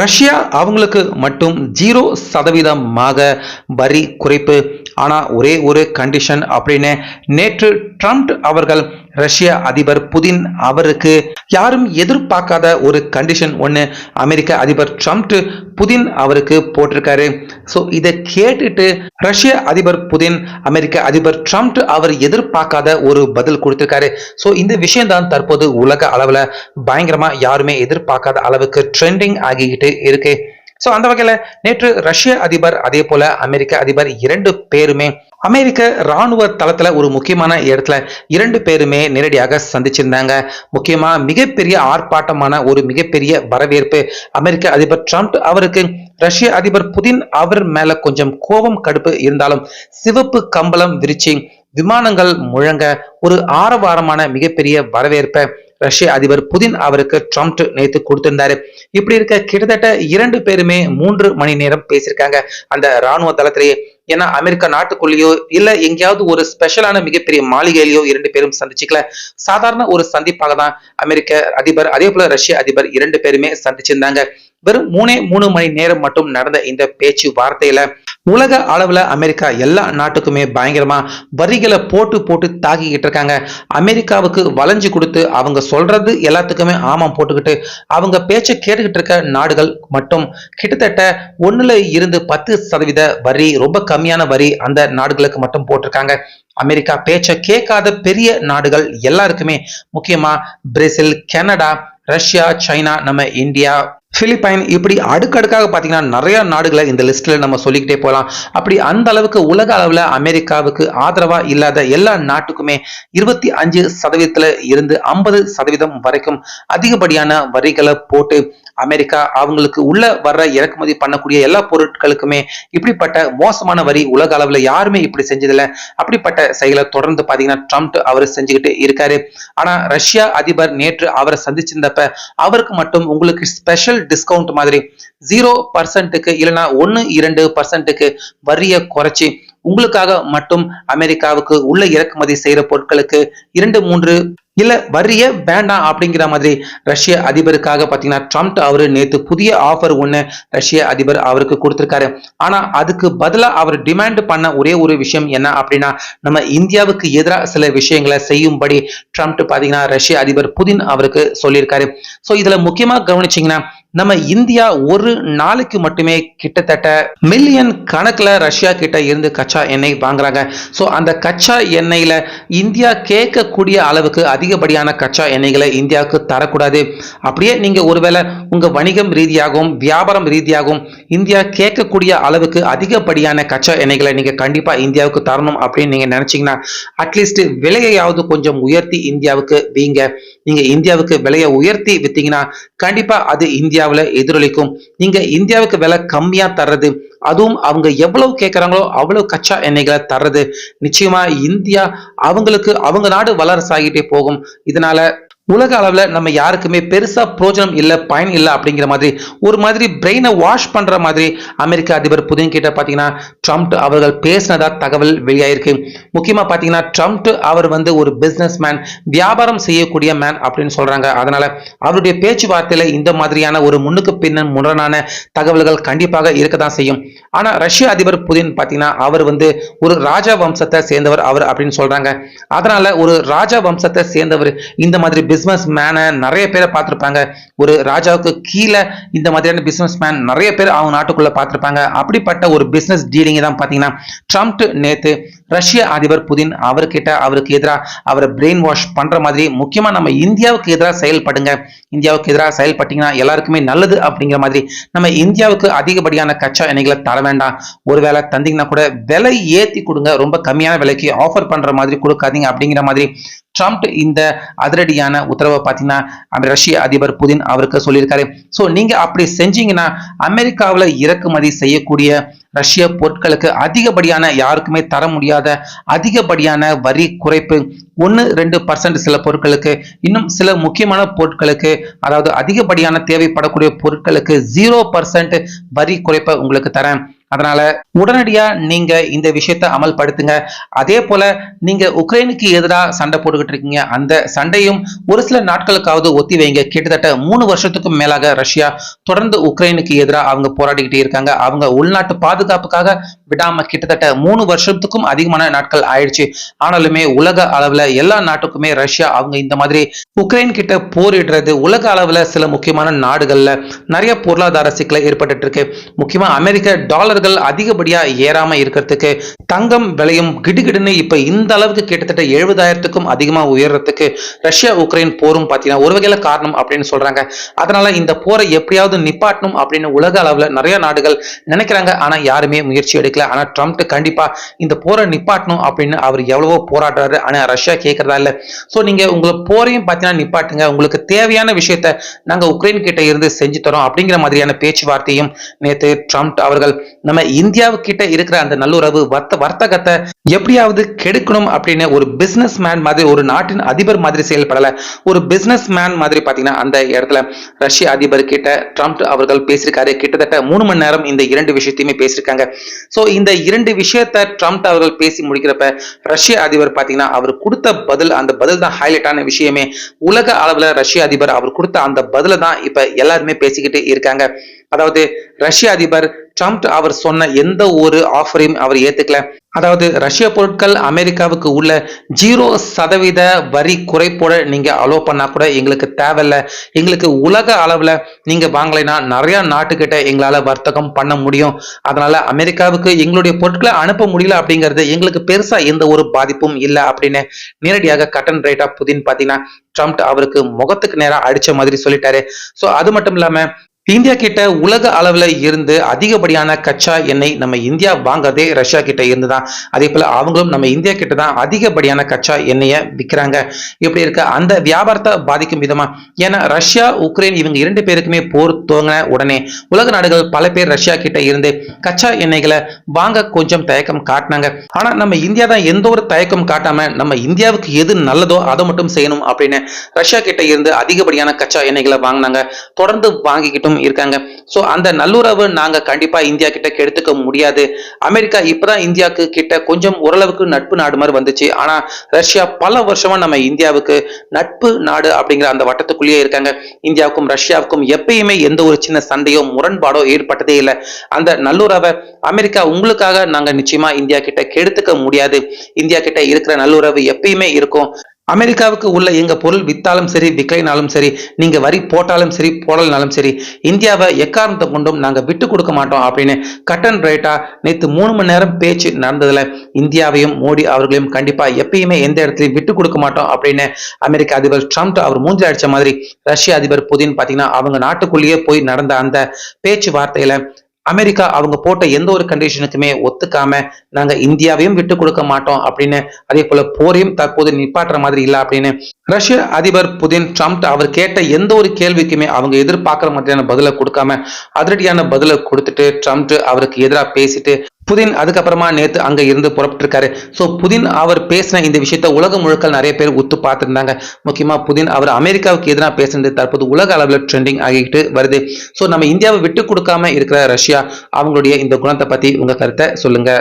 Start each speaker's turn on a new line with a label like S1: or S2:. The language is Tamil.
S1: ரஷ்யா அவங்களுக்கு மட்டும் ஜீரோ சதவீதமாக வரி குறைப்பு. ஆனால் ஒரே ஒரு கண்டிஷன் அப்படின்னு நேற்று ட்ரம்ப் அவர்கள் ரஷ்ய அதிபர் புதின் அவருக்கு யாரும் எதிர்பார்க்காத ஒரு கண்டிஷன் ஒன்று அமெரிக்க அதிபர் ட்ரம்ப் புதின் அவருக்கு போட்டிருக்காரு. ஸோ இதை கேட்டுட்டு ரஷ்ய அதிபர் புதின் அமெரிக்க அதிபர் ட்ரம்ப் அவர் எதிர்பார்க்காத ஒரு பதில் கொடுத்திருக்காரு. ஸோ இந்த விஷயம் தான் தற்போது உலக அளவில் பயங்கரமா யாருமே எதிர்பார்க்காத அளவுக்கு ட்ரெண்டிங் ஆகிக்கிட்டு இருக்கு ஸோ அந்த வகையில நேற்று ரஷ்ய அதிபர் அதே போல அமெரிக்க அதிபர் இரண்டு பேருமே அமெரிக்க ராணுவ தளத்துல ஒரு முக்கியமான இடத்துல இரண்டு பேருமே நேரடியாக சந்திச்சிருந்தாங்க. முக்கியமா மிகப்பெரிய ஆர்ப்பாட்டமான ஒரு மிகப்பெரிய வரவேற்பு அமெரிக்க அதிபர் ட்ரம்ப் அவருக்கு. ரஷ்ய அதிபர் புதின் அவர் மேல கொஞ்சம் கோபம் கடுப்பு இருந்தாலும் சிவப்பு கம்பளம் விரிச்சு விமானங்கள் முழங்க ஒரு ஆரவாரமான மிகப்பெரிய வரவேற்பை ரஷ்ய அதிபர் புதின் அவருக்கு ட்ரம்ப் நேத்து கொடுத்திருந்தாரு. இப்படி இருக்க கிட்டத்தட்ட இரண்டு பேருமே மூன்று மணி நேரம் பேசியிருக்காங்க. அந்த ராணுவ தளத்திலேயே ஏன்னா அமெரிக்கா நாட்டுக்குள்ளேயோ இல்ல எங்கேயாவது ஒரு ஸ்பெஷலான மிகப்பெரிய மாளிகையிலேயோ இரண்டு பேரும் சந்திச்சுக்கல. சாதாரண ஒரு சந்திப்பாக தான் அமெரிக்க அதிபர் அதே போல ரஷ்ய அதிபர் இரண்டு பேருமே சந்திச்சிருந்தாங்க. வெறும் மூணே மூணு மணி நேரம் மட்டும் நடந்த இந்த பேச்சு வார்த்தையில உலக அளவில் அமெரிக்கா எல்லா நாட்டுக்குமே பயங்கரமாக வரிகளை போட்டு போட்டு தாக்கிக்கிட்டு இருக்காங்க. அமெரிக்காவுக்கு வளைஞ்சு கொடுத்து அவங்க சொல்றது எல்லாத்துக்குமே ஆமாம் போட்டுக்கிட்டு அவங்க பேச்சை கேட்டுக்கிட்டு இருக்க நாடுகள் மட்டும் கிட்டத்தட்ட ஒன்றில் இருந்து பத்து சதவீத வரி ரொம்ப கம்மியான வரி அந்த நாடுகளுக்கு மட்டும் போட்டிருக்காங்க. அமெரிக்கா பேச்சை கேட்காத பெரிய நாடுகள் எல்லாருக்குமே முக்கியமாக பிரேசில் கனடா ரஷ்யா சைனா நம்ம இந்தியா பிலிப்பைன் இப்படி அடுக்கடுக்காக பார்த்தீங்கன்னா நிறைய நாடுகளை இந்த லிஸ்ட்ல நம்ம சொல்லிக்கிட்டே போகலாம். அப்படி அந்த அளவுக்கு உலக அளவில் அமெரிக்காவுக்கு ஆதரவா இல்லாத எல்லா நாட்டுக்குமே இருபத்தி அஞ்சு சதவீதத்துல இருந்து ஐம்பது சதவீதம் வரைக்கும் அதிகப்படியான வரிகளை போட்டு அமெரிக்கா அவங்களுக்கு உள்ள வர்ற இறக்குமதி பண்ணக்கூடிய எல்லா பொருட்களுக்குமே இப்படிப்பட்ட மோசமான வரி உலக அளவில் யாருமே இப்படி செஞ்சதில்ல. அப்படிப்பட்ட செயலை தொடர்ந்து பார்த்தீங்கன்னா ட்ரம்ப் அவர் செஞ்சுக்கிட்டு இருக்காரு. ஆனா ரஷ்யா அதிபர் நேற்று அவரை சந்திச்சிருந்தப்ப அவருக்கு மட்டும் உங்களுக்கு ஸ்பெஷல் டிஸ்கவுண்ட் மாதிரி ஜீரோ பர்சன்ட்டுக்கு இல்லைன்னா ஒன்று இரண்டு பர்சன்ட்டுக்கு வரியை குறைச்சி உங்களுக்காக மட்டும் அமெரிக்காவுக்கு உள்ள இறக்குமதி செய்யற பொருட்களுக்கு இரண்டு மூன்று இல்ல வரிய வேண்டாம் அப்படிங்கிற மாதிரி ரஷ்ய அதிபருக்காக பாத்தீங்கன்னா ட்ரம்ப் அவரு நேத்து புதிய ஆஃபர் ஒண்ணு ரஷ்ய அதிபர் அவருக்கு கொடுத்திருக்காரு. ஆனா அதுக்கு பதிலா அவர் டிமாண்ட் பண்ண ஒரே ஒரு விஷயம் என்ன அப்படின்னா நம்ம இந்தியாவுக்கு எதிராக சில விஷயங்களை செய்யும்படி ட்ரம்ப் பாத்தீங்கன்னா ரஷ்ய அதிபர் புதின் அவருக்கு சொல்லியிருக்காரு. சோ இதுல முக்கியமா கவனிச்சீங்கன்னா நம்ம இந்தியா ஒரு நாளைக்கு மட்டுமே கிட்டத்தட்ட மில்லியன் கணக்குல ரஷ்யா கிட்ட இருந்து கச்சா எண்ணெய் வாங்குறாங்க. ஸோ அந்த கச்சா எண்ணெயில் இந்தியா கேட்கக்கூடிய அளவுக்கு அதிகப்படியான கச்சா எண்ணெய்களை இந்தியாவுக்கு தரக்கூடாது. அப்படியே நீங்க ஒருவேளை உங்க வணிகம் ரீதியாகவும் வியாபாரம் ரீதியாகவும் இந்தியா கேட்கக்கூடிய அளவுக்கு அதிகப்படியான கச்சா எண்ணெய்களை நீங்க கண்டிப்பாக இந்தியாவுக்கு தரணும் அப்படின்னு நீங்க நினைச்சீங்கன்னா அட்லீஸ்ட் விலையையாவது கொஞ்சம் உயர்த்தி இந்தியாவுக்கு வீங்க. நீங்க இந்தியாவுக்கு விலையை உயர்த்தி விற்றீங்கன்னா கண்டிப்பா அது இந்தியா இந்தியாவில் எதிரொலிக்கும். நீங்க இந்தியாவுக்கு விலை கம்மியா தர்றது அதுவும் அவங்க எவ்வளவு கேட்கறாங்களோ அவ்வளவு கச்சா எண்ணெய்களை தர்றது. நிச்சயமா இந்தியா அவங்களுக்கு அவங்க நாடு வல்லரசு ஆகிட்டே போகும். இதனால உலக அளவுல நம்ம யாருக்குமே பெருசா பிரோஜனம் இல்ல பயன் இல்லை அப்படிங்கிற மாதிரி ஒரு மாதிரி பிரெயினை வாஷ் பண்ற மாதிரி அமெரிக்க அதிபர் புதின் கிட்ட பாத்தீங்கன்னா ட்ரம்ப் அவர்கள் பேசினதா தகவல் வெளியாயிருக்கு. முக்கியமா பாத்தீங்கன்னா ட்ரம்ப் அவர் வந்து ஒரு பிசினஸ் மேன் வியாபாரம் செய்யக்கூடிய மேன் அப்படின்னு சொல்றாங்க. அதனால அவருடைய பேச்சுவார்த்தையில் இந்த மாதிரியான ஒரு முன்னுக்கு பின்ன முரணான தகவல்கள் கண்டிப்பாக இருக்கதான் செய்யும். ஆனா ரஷ்ய அதிபர் புதின் பாத்தீங்கன்னா அவர் வந்து ஒரு ராஜா வம்சத்தை சேர்ந்தவர் அவர் அப்படின்னு சொல்றாங்க. அதனால ஒரு ராஜா வம்சத்தை சேர்ந்தவர் இந்த மாதிரி பிசினஸ் மேனை நிறைய பேரை பார்த்திருப்பாங்க. ஒரு ராஜாவுக்கு கீழே இந்த மாதிரியான பிசினஸ் மேன் நிறைய பேர் அவங்க நாட்டுக்குள்ள பார்த்திருப்பாங்க. அப்படிப்பட்ட ஒரு பிசினஸ் டீலிங்கை தான் பாத்தீங்கன்னா ட்ரம்ப் நேத்து ரஷ்ய அதிபர் புதின் அவர்கிட்ட அவருக்கு எதிராக அவரை பிரெயின் வாஷ் பண்ற மாதிரி முக்கியமா நம்ம இந்தியாவுக்கு எதிராக செயல்படுங்க. இந்தியாவுக்கு எதிராக செயல்பட்டீங்கன்னா எல்லாருக்குமே நல்லது அப்படிங்கிற மாதிரி நம்ம இந்தியாவுக்கு அதிகப்படியான கச்சா எண்ணெய்களை தர வேண்டாம். ஒருவேளை தந்தீங்கன்னா கூட விலை ஏற்றி கொடுங்க. ரொம்ப கம்மியான விலைக்கு ஆஃபர் பண்ற மாதிரி கொடுக்காதீங்க அப்படிங்கிற மாதிரி ட்ரம்ப் இந்த அதிரடியான உத்தரவை பார்த்தீங்கன்னா ரஷ்ய அதிபர் புதின் அவருக்கு சொல்லியிருக்காரு. ஸோ நீங்க அப்படி செஞ்சீங்கன்னா அமெரிக்காவில் இறக்குமதி செய்யக்கூடிய ரஷ்ய பொருட்களுக்கு அதிகப்படியான யாருக்குமே தர முடியாத அதிகப்படியான வரி குறைப்பு. ஒன்று ரெண்டு பர்சன்ட் சில பொருட்களுக்கு இன்னும் சில முக்கியமான பொருட்களுக்கு அதாவது அதிகப்படியான தேவைப்படக்கூடிய பொருட்களுக்கு ஜீரோ பர்சன்ட் வரி குறைப்பை உங்களுக்கு தரேன். அதனால உடனடியா நீங்க இந்த விஷயத்தை அமல்படுத்துங்க. அதே போல நீங்க உக்ரைனுக்கு எதிராக சண்டை போட்டுக்கிட்டு இருக்கீங்க. அந்த சண்டையும் ஒரு சில நாட்களுக்காவது ஒத்தி வைங்க. கிட்டத்தட்ட மூணு வருஷத்துக்கும் மேலாக ரஷ்யா தொடர்ந்து உக்ரைனுக்கு எதிராக அவங்க போராடிக்கிட்டே இருக்காங்க. அவங்க உள்நாட்டு பாதுகாப்புக்காக விடாம கிட்டத்தட்ட மூணு வருஷத்துக்கும் அதிகமான நாட்கள் ஆயிடுச்சு. ஆனாலுமே உலக அளவுல எல்லா நாட்டுக்குமே ரஷ்யா அவங்க இந்த மாதிரி உக்ரைன் கிட்ட போரிடுறது உலக அளவுல சில முக்கியமான நாடுகள்ல நிறைய பொருளாதார சிக்கலை ஏற்பட்டு இருக்கு. முக்கியமா அமெரிக்க டாலர் டாலர்கள் அதிகப்படியா ஏறாம இருக்கிறதுக்கு தங்கம் விலையும் கிடுகிடுன்னு இப்ப இந்த அளவுக்கு கிட்டத்தட்ட எழுபதாயிரத்துக்கும் அதிகமா உயர்றதுக்கு ரஷ்யா உக்ரைன் போரும் பாத்தீங்கன்னா ஒரு வகையில காரணம் அப்படின்னு சொல்றாங்க. அதனால இந்த போரை எப்படியாவது நிப்பாட்டணும் அப்படின்னு உலக அளவுல நிறைய நாடுகள் நினைக்கிறாங்க. ஆனா யாருமே முயற்சி எடுக்கல. ஆனா ட்ரம்ப் கண்டிப்பா இந்த போரை நிப்பாட்டணும் அப்படின்னு அவர் எவ்வளவோ போராடுறாரு. ஆனா ரஷ்யா கேட்கறதா இல்ல. சோ நீங்க உங்களை போரையும் பாத்தீங்கன்னா நிப்பாட்டுங்க. உங்களுக்கு தேவையான விஷயத்த நாங்க உக்ரைன் கிட்ட இருந்து செஞ்சு தரோம் அப்படிங்கிற மாதிரியான பேச்சுவார்த்தையும் நேற்று ட்ரம்ப் அவர்கள் நம்ம இந்தியாவு கிட்ட இருக்கிற அந்த நல்லுறவு வர்த்த வர்த்தகத்தை எப்படியாவது கெடுக்கணும் அப்படின்னு ஒரு பிசினஸ் மேன் மாதிரி ஒரு நாட்டின் அதிபர் மாதிரி செயல்படல. ஒரு பிசினஸ் மேன் மாதிரி பாத்தீங்கன்னா அந்த இடத்துல ரஷ்ய அதிபர் கிட்ட ட்ரம்ப் அவர்கள் பேசியிருக்காரு. கிட்டத்தட்ட மூணு மணி நேரம் இந்த இரண்டு விஷயத்தையுமே பேசியிருக்காங்க. சோ இந்த இரண்டு விஷயத்த ட்ரம்ப் அவர்கள் பேசி முடிக்கிறப்ப ரஷ்ய அதிபர் பாத்தீங்கன்னா அவர் கொடுத்த பதில் அந்த பதில் தான் ஹைலைட்டான விஷயமே. உலக அளவுல ரஷ்ய அதிபர் அவர் கொடுத்த அந்த பதில தான் இப்ப எல்லாருமே பேசிக்கிட்டு இருக்காங்க. அதாவது ரஷ்ய அதிபர் ட்ரம்ப் அவர் சொன்ன எந்த ஒரு ஆஃபரையும் அவர் ஏத்துக்கல. அதாவது ரஷ்ய பொருட்கள் அமெரிக்காவுக்கு உள்ள ஜீரோ சதவீத வரி குறைப்போட நீங்க அலோ பண்ணா கூட எங்களுக்கு தேவையில்ல. எங்களுக்கு உலக அளவுல நீங்க வாங்கலைன்னா நிறைய நாட்டுக்கிட்ட எங்களால வர்த்தகம் பண்ண முடியும். அதனால அமெரிக்காவுக்கு எங்களுடைய பொருட்களை அனுப்ப முடியல அப்படிங்கிறது எங்களுக்கு பெருசா எந்த ஒரு பாதிப்பும் இல்லை அப்படின்னு நேரடியாக கட்டன் ரேட்டா புதின் பாத்தீங்கன்னா ட்ரம்ப் அவருக்கு முகத்துக்கு நேரா அடிச்ச மாதிரி சொல்லிட்டாரு. சோ அது மட்டும் இல்லாம இந்தியா கிட்ட உலக அளவில் இருந்து அதிகப்படியான கச்சா எண்ணெய் நம்ம இந்தியா வாங்குறதே ரஷ்யா கிட்ட இருந்து தான் அதே போல அவங்களும் நம்ம இந்தியா கிட்ட தான் அதிகப்படியான கச்சா எண்ணெயை விற்கிறாங்க இப்படி இருக்க? அந்த வியாபாரத்தை பாதிக்கும் விதமா? ஏன்னா ரஷ்யா உக்ரைன் இவங்க இரண்டு பேருக்குமே போர் துவங்கின உடனே உலக நாடுகள் பல பேர் ரஷ்யா கிட்ட இருந்து கச்சா எண்ணெய்களை வாங்க கொஞ்சம் தயக்கம் காட்டினாங்க. ஆனா நம்ம இந்தியா தான் எந்த ஒரு தயக்கம் காட்டாம நம்ம இந்தியாவுக்கு எது நல்லதோ அதை மட்டும் செய்யணும் அப்படின்னு ரஷ்யா கிட்ட இருந்து அதிகப்படியான கச்சா எண்ணெய்களை வாங்கினாங்க. தொடர்ந்து வாங்கிக்கிட்டும் இருக்காங்க. ஸோ அந்த நல்லுறவு நாங்க கண்டிப்பா இந்தியா கிட்ட கெடுத்துக்க முடியாது. அமெரிக்கா இப்பதான் இந்தியாவுக்கு கிட்ட கொஞ்சம் ஓரளவுக்கு நட்பு நாடு மாதிரி வந்துச்சு. ஆனா ரஷ்யா பல வருஷமா நம்ம இந்தியாவுக்கு நட்பு நாடு அப்படிங்கிற அந்த வட்டத்துக்குள்ளேயே இருக்காங்க. இந்தியாவுக்கும் ரஷ்யாவுக்கும் எப்பயுமே எந்த ஒரு சின்ன சண்டையோ முரண்பாடோ ஏற்பட்டதே இல்லை. அந்த நல்லுறவை அமெரிக்கா உங்களுக்காக நாங்க நிச்சயமா இந்தியா கிட்ட கெடுத்துக்க முடியாது. இந்தியா கிட்ட இருக்கிற நல்லுறவு எப்பயுமே இருக்கும். அமெரிக்காவுக்கு உள்ள எங்க பொருள் வித்தாலும் சரி விற்கலைனாலும் சரி நீங்க வரி போட்டாலும் சரி போடலனாலும் சரி இந்தியாவை எக்காரணத்தை கொண்டும் நாங்க விட்டு கொடுக்க மாட்டோம் அப்படின்னு கட்டன் ரைட்டா நேற்று மூணு மணி நேரம் பேச்சு நடந்ததுல இந்தியாவையும் மோடி அவர்களையும் கண்டிப்பா எப்பயுமே எந்த இடத்துலையும் விட்டு கொடுக்க மாட்டோம் அப்படின்னு அமெரிக்க அதிபர் ட்ரம்ப் அவர் மூஞ்சி அடிச்ச மாதிரி ரஷ்ய அதிபர் புதின் பாத்தீங்கன்னா அவங்க நாட்டுக்குள்ளேயே போய் நடந்த அந்த பேச்சுவார்த்தையில அமெரிக்கா அவங்க போட்ட எந்த ஒரு கண்டிஷனுக்குமே ஒத்துக்காம நாங்க இந்தியாவையும் விட்டு கொடுக்க மாட்டோம் அப்படின்னு அதே போல போரையும் தற்போது நிப்பாட்டுற மாதிரி இல்லை அப்படின்னு ரஷ்ய அதிபர் புதின் ட்ரம்ப் அவர் கேட்ட எந்த ஒரு கேள்விக்குமே அவங்க எதிர்பார்க்கிற மாதிரியான பதிலை கொடுக்காம அதிரடியான பதிலை கொடுத்துட்டு ட்ரம்ப் அவருக்கு எதிராக பேசிட்டு புதின் அதுக்கப்புறமா நேற்று அங்கே இருந்து புறப்பட்டிருக்காரு. ஸோ புதின் அவர் பேசின இந்த விஷயத்த உலகம் முழுக்க நிறைய பேர் ஒத்து பார்த்துருந்தாங்க. முக்கியமா புதின் அவர் அமெரிக்காவுக்கு எதிராக பேசுனது தற்போது உலக அளவில் ட்ரெண்டிங் ஆகிட்டு வருது. ஸோ நம்ம இந்தியாவை விட்டு கொடுக்காம இருக்கிற ரஷ்யா அவங்களுடைய இந்த குணத்தை பற்றி உங்கள் கருத்தை சொல்லுங்க.